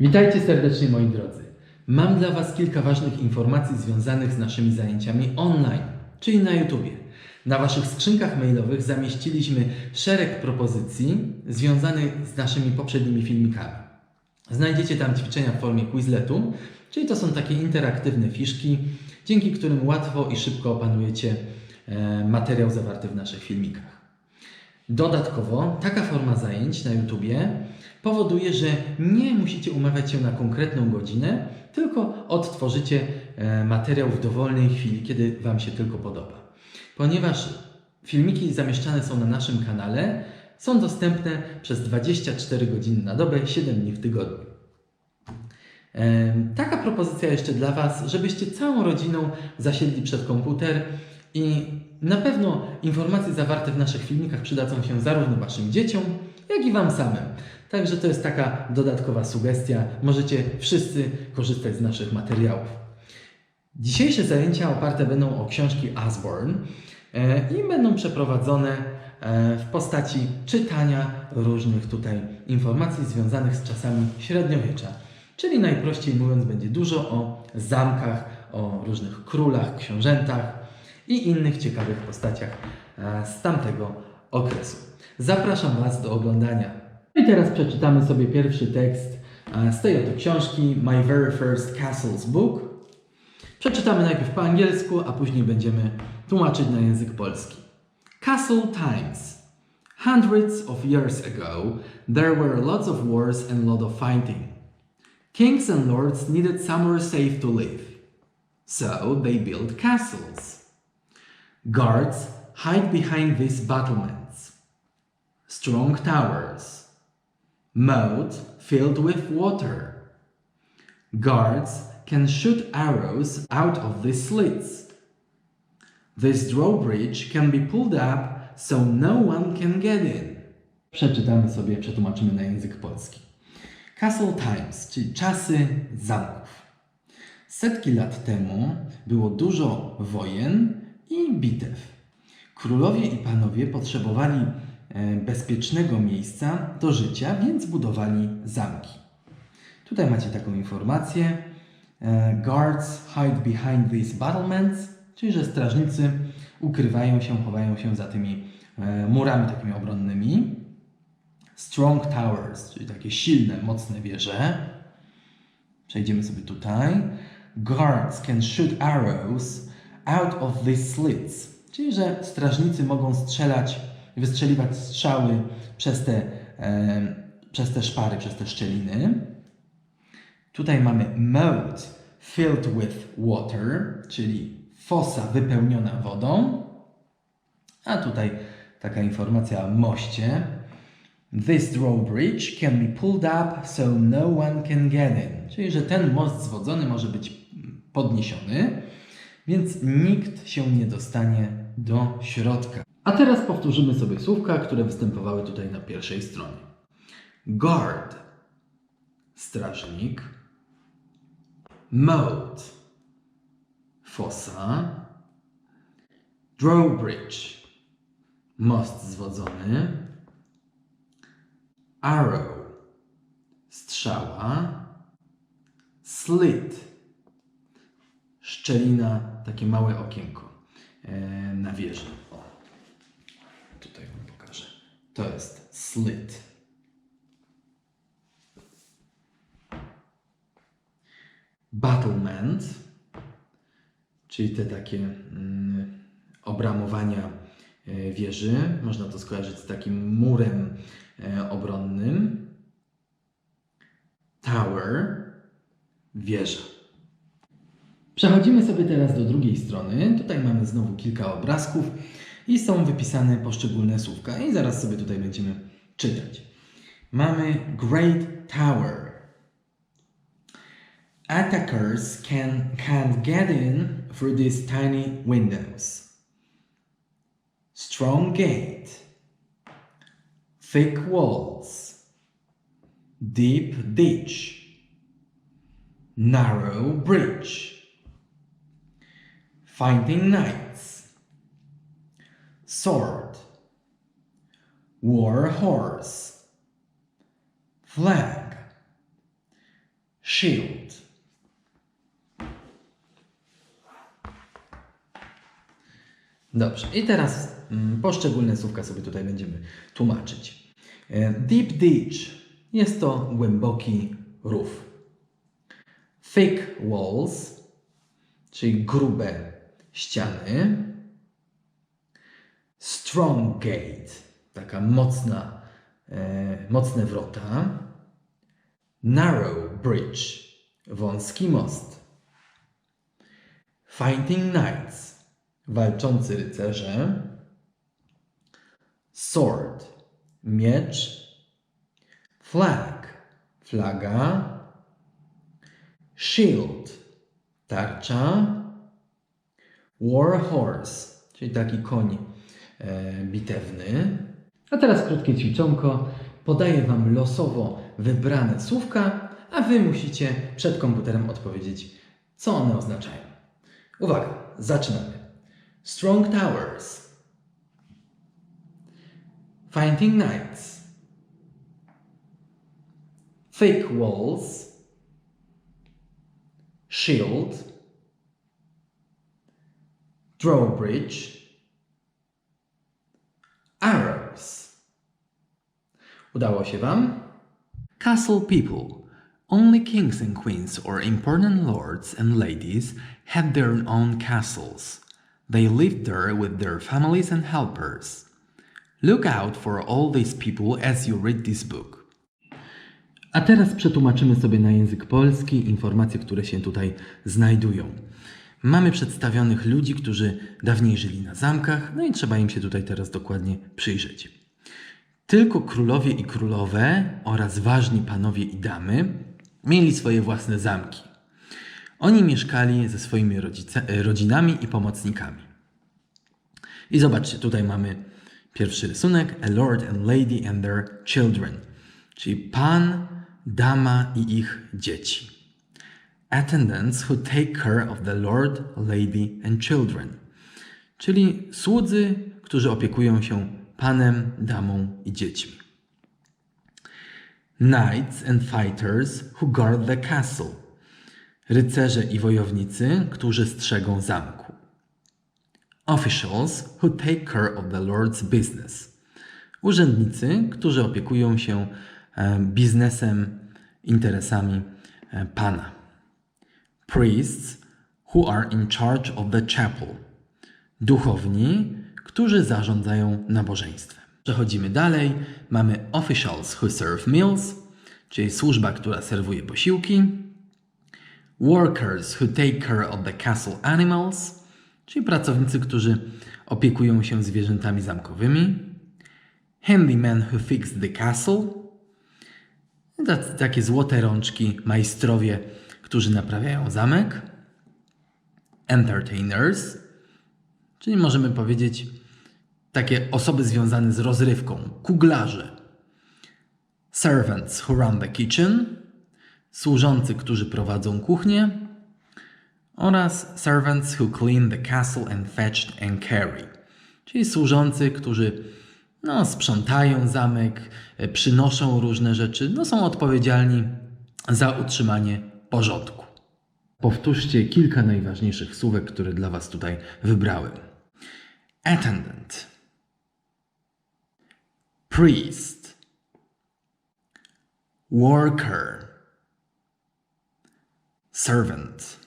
Witajcie serdecznie moi drodzy. Mam dla Was kilka ważnych informacji związanych z naszymi zajęciami online, czyli na YouTubie. Na Waszych skrzynkach mailowych zamieściliśmy szereg propozycji związanych z naszymi poprzednimi filmikami. Znajdziecie tam ćwiczenia w formie Quizletu, czyli to są takie interaktywne fiszki, dzięki którym łatwo i szybko opanujecie e, materiał zawarty w naszych filmikach. Dodatkowo taka forma zajęć na YouTubie powoduje, że nie musicie umawiać się na konkretną godzinę, tylko odtworzycie e, materiał w dowolnej chwili, kiedy Wam się tylko podoba. Ponieważ filmiki zamieszczane są na naszym kanale, są dostępne przez 24 godziny na dobę, 7 dni w tygodniu. E, Taka propozycja jeszcze dla Was, żebyście całą rodziną zasiedli przed komputer i na pewno informacje zawarte w naszych filmikach przydadzą się zarówno Waszym dzieciom, jak i Wam samym. Także to jest taka dodatkowa sugestia. Możecie wszyscy korzystać z naszych materiałów. Dzisiejsze zajęcia oparte będą o książki Asborn e, i będą przeprowadzone e, w postaci czytania różnych tutaj informacji związanych z czasami średniowiecza. Czyli najprościej mówiąc, będzie dużo o zamkach, o różnych królach, książętach i innych ciekawych postaciach e, z tamtego okresu. Zapraszam Was do oglądania. I teraz przeczytamy sobie pierwszy tekst z tej oto książki My Very First Castles Book. Przeczytamy najpierw po angielsku, a później będziemy tłumaczyć na język polski. Castle Times. Hundreds of years ago, there were lots of wars and lot of fighting. Kings and lords needed somewhere safe to live. So they built castles. Guards hide behind these battlements. Strong towers. Moat filled with water. Guards can shoot arrows out of these slits. This drawbridge can be pulled up so no one can get in. Przeczytamy sobie, przetłumaczymy na język polski. Castle Times, czyli czasy zamków. Setki lat temu było dużo wojen i bitew. Królowie i panowie potrzebowali bezpiecznego miejsca do życia, więc budowali zamki. Tutaj macie taką informację. E, Guards hide behind these battlements, czyli że strażnicy ukrywają się, chowają się za tymi e, murami takimi obronnymi. Strong towers, czyli takie silne, mocne wieże. Przejdziemy sobie tutaj. Guards can shoot arrows out of these slits, czyli że strażnicy mogą strzelać, wystrzeliwać strzały przez te, przez te szpary, przez te szczeliny. Tutaj mamy moat filled with water, czyli fosa wypełniona wodą. A tutaj taka informacja o moście. This drawbridge can be pulled up so no one can get in. Czyli, że ten most zwodzony może być podniesiony, więc nikt się nie dostanie do środka. A teraz powtórzymy sobie słówka, które występowały tutaj na pierwszej stronie. Guard, strażnik. Moat, fosa. Drawbridge, most zwodzony. Arrow, strzała. Slit, szczelina, takie małe okienko e, na wieży. Tutaj Wam pokażę. To jest slit. Battlement, czyli te takie mm, obramowania e, wieży. Można to skojarzyć z takim murem e, obronnym. Tower, wieża. Przechodzimy sobie teraz do drugiej strony. Tutaj mamy znowu kilka obrazków i są wypisane poszczególne słówka. I zaraz sobie tutaj będziemy czytać. Mamy Great Tower. Attackers can, can't get in through these tiny windows. Strong gate. Thick walls. Deep ditch. Narrow bridge. Fighting knights. Sword. War horse. Flag. shield. Dobrze, i teraz mm, poszczególne słówka sobie tutaj będziemy tłumaczyć. E, Deep ditch jest to głęboki rów. Thick walls, czyli grube ściany. Strong gate, taka mocna, e, mocne wrota. Narrow bridge, wąski most. Fighting knights, walczący rycerze. Sword, miecz. Flag, flaga. Shield, tarcza. War horse, czyli taki koń bitewny. A teraz krótkie ćwiczonko. Podaję Wam losowo wybrane słówka, a Wy musicie przed komputerem odpowiedzieć, co one oznaczają. Uwaga, zaczynamy. Strong towers. Fighting knights. Thick walls. Shield. Drawbridge. Arrows. Udało się Wam? Castle people. Only kings and queens or important lords and ladies had their own castles. They lived there with their families and helpers. Look out for all these people as you read this book. A teraz przetłumaczymy sobie na język polski informacje, które się tutaj znajdują. Mamy przedstawionych ludzi, którzy dawniej żyli na zamkach, no i trzeba im się tutaj teraz dokładnie przyjrzeć. Tylko królowie i królowe oraz ważni panowie i damy mieli swoje własne zamki. Oni mieszkali ze swoimi rodzice, e, rodzinami i pomocnikami. I zobaczcie, tutaj mamy pierwszy rysunek: A lord and lady and their children, czyli pan, dama i ich dzieci. Attendants who take care of the lord, lady and children, czyli słudzy, którzy opiekują się panem, damą i dziećmi. Knights and fighters who guard the castle, rycerze i wojownicy, którzy strzegą zamku. Officials who take care of the lord's business, urzędnicy, którzy opiekują się e, biznesem, interesami e, pana. Priests who are in charge of the chapel, duchowni, którzy zarządzają nabożeństwem. Przechodzimy dalej. Mamy officials who serve meals, czyli służba, która serwuje posiłki. Workers who take care of the castle animals, czyli pracownicy, którzy opiekują się zwierzętami zamkowymi. Handymen who fix the castle, takie złote rączki, majstrowie, którzy naprawiają zamek. Entertainers, czyli możemy powiedzieć takie osoby związane z rozrywką, kuglarze. Servants who run the kitchen, służący, którzy prowadzą kuchnię. Oraz servants who clean the castle and fetched and carry, czyli służący, którzy no, sprzątają zamek, e, przynoszą różne rzeczy, no, są odpowiedzialni za utrzymanie porządku. Powtórzcie kilka najważniejszych słówek, które dla Was tutaj wybrałem. Attendant, priest, worker, servant,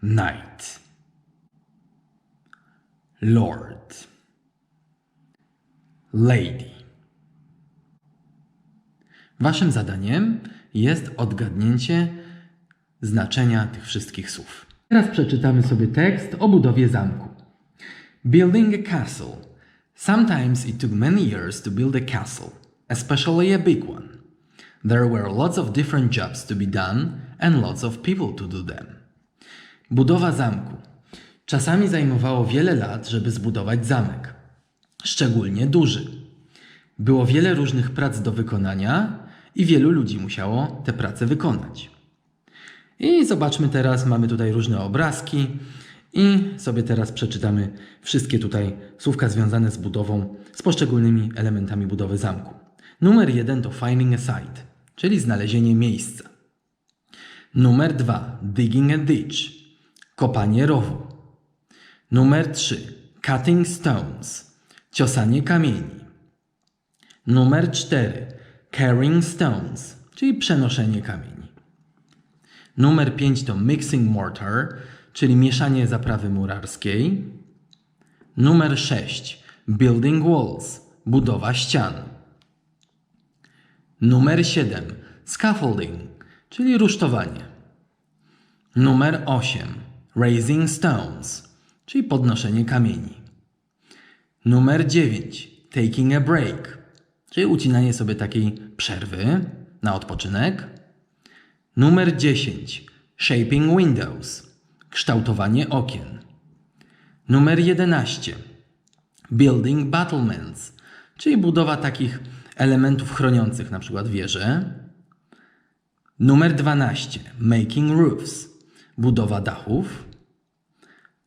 knight, lord, lady. Waszym zadaniem jest odgadnięcie znaczenia tych wszystkich słów. Teraz przeczytamy sobie tekst o budowie zamku. Building a castle. Sometimes it took many years to build a castle, especially a big one. There were lots of different jobs to be done and lots of people to do them. Budowa zamku. Czasami zajmowało wiele lat, żeby zbudować zamek, szczególnie duży. Było wiele różnych prac do wykonania i wielu ludzi musiało te prace wykonać. I zobaczmy teraz, mamy tutaj różne obrazki i sobie teraz przeczytamy wszystkie tutaj słówka związane z budową, z poszczególnymi elementami budowy zamku. Numer jeden to finding a site, czyli znalezienie miejsca. Numer 2. Digging a ditch, kopanie rowu. Numer 3. Cutting stones, ciosanie kamieni. Numer 4. Carrying stones, czyli przenoszenie kamieni. Numer 5 to mixing mortar, czyli mieszanie zaprawy murarskiej. Numer 6. Building walls, budowa ścian. Numer 7. Scaffolding, czyli rusztowanie. Numer 8. Raising stones, czyli podnoszenie kamieni. Numer 9. Taking a break, czyli ucinanie sobie takiej przerwy na odpoczynek. Numer 10. Shaping windows, kształtowanie okien. Numer 11. Building battlements, czyli budowa takich elementów chroniących przykład wieże. Numer 12. Making roofs, budowa dachów.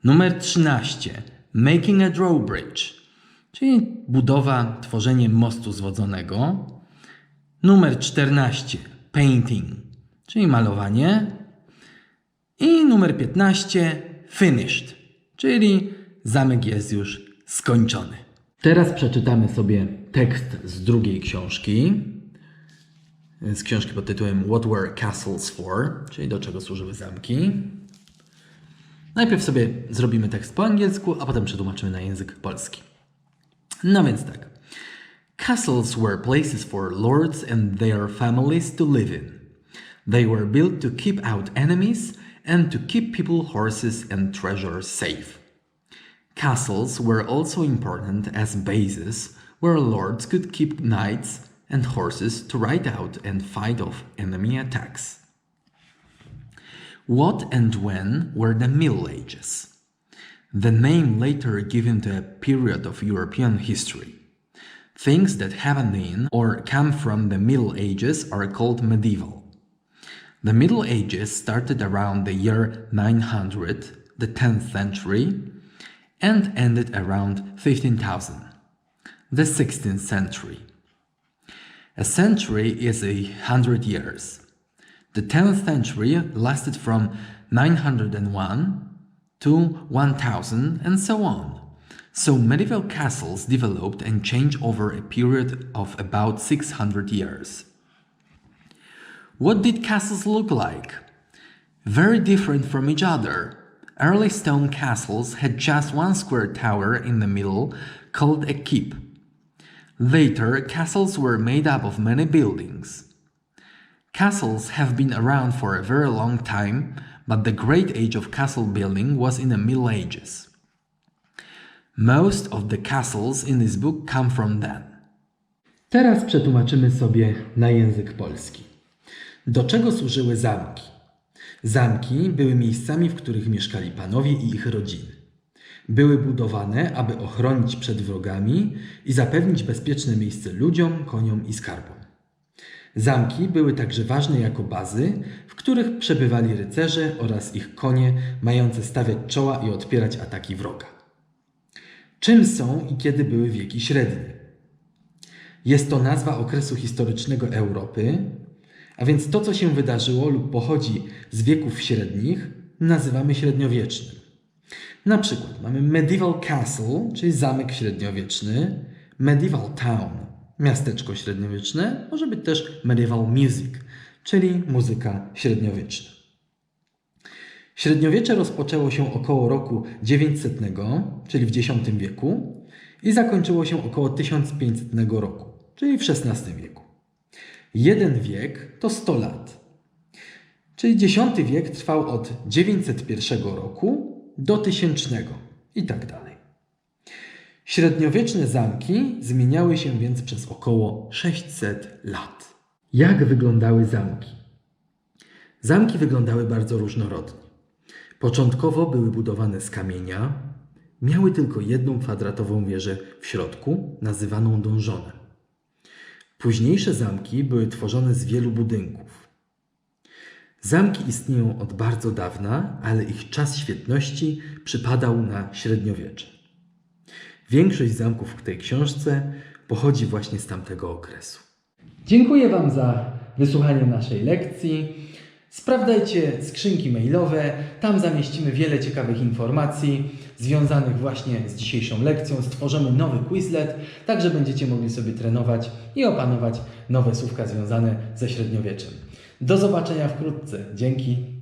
Numer 13. Making a drawbridge, czyli budowa, tworzenie mostu zwodzonego. Numer 14. Painting, czyli malowanie. I numer 15. Finished, czyli zamek jest już skończony. Teraz przeczytamy sobie tekst z drugiej książki. Z książki pod tytułem What Were Castles For, czyli do czego służyły zamki. Najpierw sobie zrobimy tekst po angielsku, a potem przetłumaczymy na język polski. No więc tak. Castles were places for lords and their families to live in. They were built to keep out enemies and to keep people, horses, and treasure safe. Castles were also important as bases where lords could keep knights and horses to ride out and fight off enemy attacks. What and when were the Middle Ages? The name later given to a period of European history. Things that have name or come from the Middle Ages are called medieval. The Middle Ages started around the year 900, the 10th century, and ended around 15,000, the 16th century. A century is a hundred years. The 10th century lasted from 901 to 1000 and so on. So medieval castles developed and changed over a period of about 600 years. What did castles look like? Very different from each other. Early stone castles had just one square tower in the middle called a keep. Later, castles were made up of many buildings. Castles have been around for a very long time, but the great age of castle building was in the Middle Ages. Most of the castles in this book come from then. Teraz przetłumaczymy sobie na język polski. Do czego służyły zamki? Zamki były miejscami, w których mieszkali panowie i ich rodziny. Były budowane, aby ochronić przed wrogami i zapewnić bezpieczne miejsce ludziom, koniom i skarbom. Zamki były także ważne jako bazy, w których przebywali rycerze oraz ich konie, mające stawiać czoła i odpierać ataki wroga. Czym są i kiedy były wieki średnie? Jest to nazwa okresu historycznego Europy, a więc to, co się wydarzyło lub pochodzi z wieków średnich, nazywamy średniowiecznym. Na przykład mamy Medieval Castle, czyli zamek średniowieczny, Medieval Town, miasteczko średniowieczne, może być też Medieval Music, czyli muzyka średniowieczna. Średniowiecze rozpoczęło się około roku 900, czyli w X wieku, i zakończyło się około 1500 roku, czyli w XVI wieku. Jeden wiek to 100 lat. Czyli X wiek trwał od 901 roku do 1000 i tak dalej. Średniowieczne zamki zmieniały się więc przez około 600 lat. Jak wyglądały zamki? Zamki wyglądały bardzo różnorodnie. Początkowo były budowane z kamienia, miały tylko jedną kwadratową wieżę w środku, nazywaną donżonem. Późniejsze zamki były tworzone z wielu budynków. Zamki istnieją od bardzo dawna, ale ich czas świetności przypadał na średniowiecze. Większość zamków w tej książce pochodzi właśnie z tamtego okresu. Dziękuję Wam za wysłuchanie naszej lekcji. Sprawdzajcie skrzynki mailowe, tam zamieścimy wiele ciekawych informacji związanych właśnie z dzisiejszą lekcją. Stworzymy nowy Quizlet, tak że będziecie mogli sobie trenować i opanować nowe słówka związane ze średniowieczem. Do zobaczenia wkrótce. Dzięki.